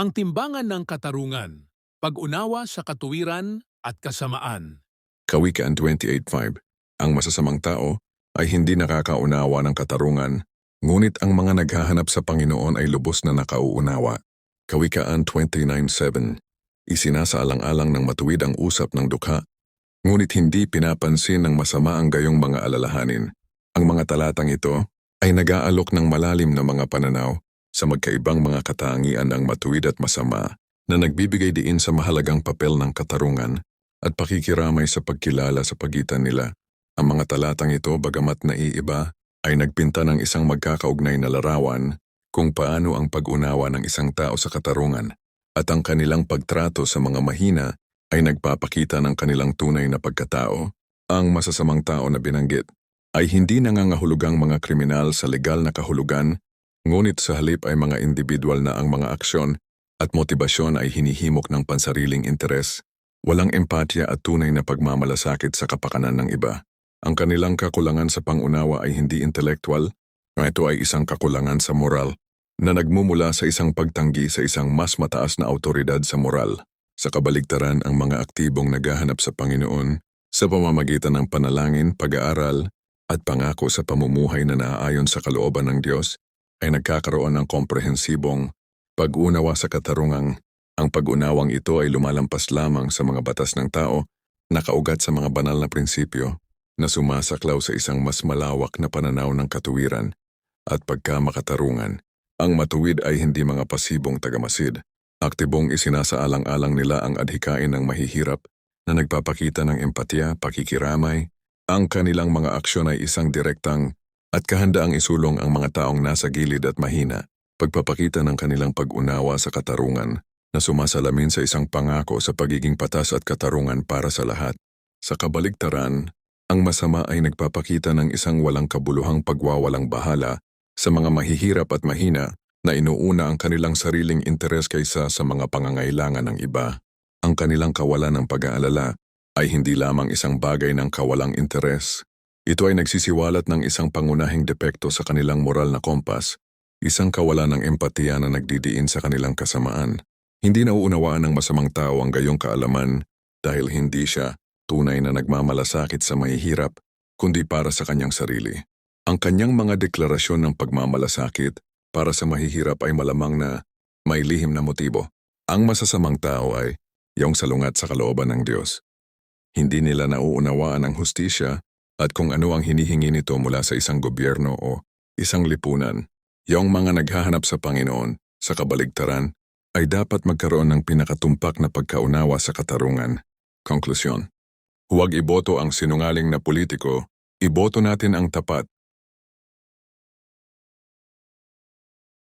Ang timbangan ng katarungan, pag-unawa sa katuwiran at kasamaan. Kawikaan 28.5 Ang masasamang tao ay hindi nakakaunawa ng katarungan, ngunit ang mga naghahanap sa Panginoon ay lubos na nakauunawa. Kawikaan 29.7 Isinasaalang-alang ng matuwid ang usap ng dukha, ngunit hindi pinapansin ng masama ang gayong mga alalahanin. Ang mga talatang ito ay nag-aalok ng malalim na mga pananaw sa magkaibang mga katangian ng matuwid at masama na nagbibigay diin sa mahalagang papel ng katarungan at pakikiramay sa pagkilala sa pagitan nila. Ang mga talatang ito, bagamat naiiba, ay nagpinta ng isang magkakaugnay na larawan kung paano ang pag-unawa ng isang tao sa katarungan at ang kanilang pagtrato sa mga mahina ay nagpapakita ng kanilang tunay na pagkatao. Ang masasamang tao na binanggit ay hindi nangangahulugang mga kriminal sa legal na kahulugan, ngunit sa halip ay mga individual na ang mga aksyon at motibasyon ay hinihimok ng pansariling interes, walang empatya at tunay na pagmamalasakit sa kapakanan ng iba. Ang kanilang kakulangan sa pangunawa ay hindi intelektual, ito ay isang kakulangan sa moral na nagmumula sa isang pagtanggi sa isang mas mataas na autoridad sa moral. Sa kabaligtaran ang mga aktibong naghahanap sa Panginoon sa pamamagitan ng panalangin, pag-aaral, at pangako sa pamumuhay na naaayon sa kalooban ng Diyos ay nagkakaroon ng komprehensibong pag-unawa sa katarungang. Ang pag-unawang ito ay lumalampas lamang sa mga batas ng tao, nakaugat sa mga banal na prinsipyo, na sumasaklaw sa isang mas malawak na pananaw ng katuwiran at pagkamakatarungan. Ang matuwid ay hindi mga pasibong tagamasid. Aktibong isinasaalang-alang nila ang adhikain ng mahihirap na nagpapakita ng empatya, pakikiramay. Ang kanilang mga aksyon ay isang direktang at kahandaang isulong ang mga taong nasa gilid at mahina. Pagpapakita ng kanilang pag-unawa sa katarungan na sumasalamin sa isang pangako sa pagiging patas at katarungan para sa lahat. Sa kabaligtaran, ang masama ay nagpapakita ng isang walang kabuluhang pagwawalang bahala sa mga mahihirap at mahina na inuuna ang kanilang sariling interes kaysa sa mga pangangailangan ng iba. Ang kanilang kawalan ng pag-aalala ay hindi lamang isang bagay ng kawalang interes. Ito ay nagsisiwalat ng isang pangunahing depekto sa kanilang moral na kompas, isang kawalan ng empatiya na nagdidiin sa kanilang kasamaan. Hindi nauunawaan ng masamang tao ang gayong kaalaman dahil hindi siya tunay na nagmamalasakit sa mahihirap, kundi para sa kanyang sarili. Ang kanyang mga deklarasyon ng pagmamalasakit para sa mahihirap ay malamang na may lihim na motibo. Ang masasamang tao ay yung salungat sa kalooban ng Diyos. Hindi nila nauunawaan ang hustisya at kung ano ang hinihingi nito mula sa isang gobyerno o isang lipunan. Yung mga naghahanap sa Panginoon sa kabaligtaran ay dapat magkaroon ng pinakatumpak na pagkaunawa sa katarungan. Konklusyon. Huwag iboto ang sinungaling na politiko, iboto natin ang tapat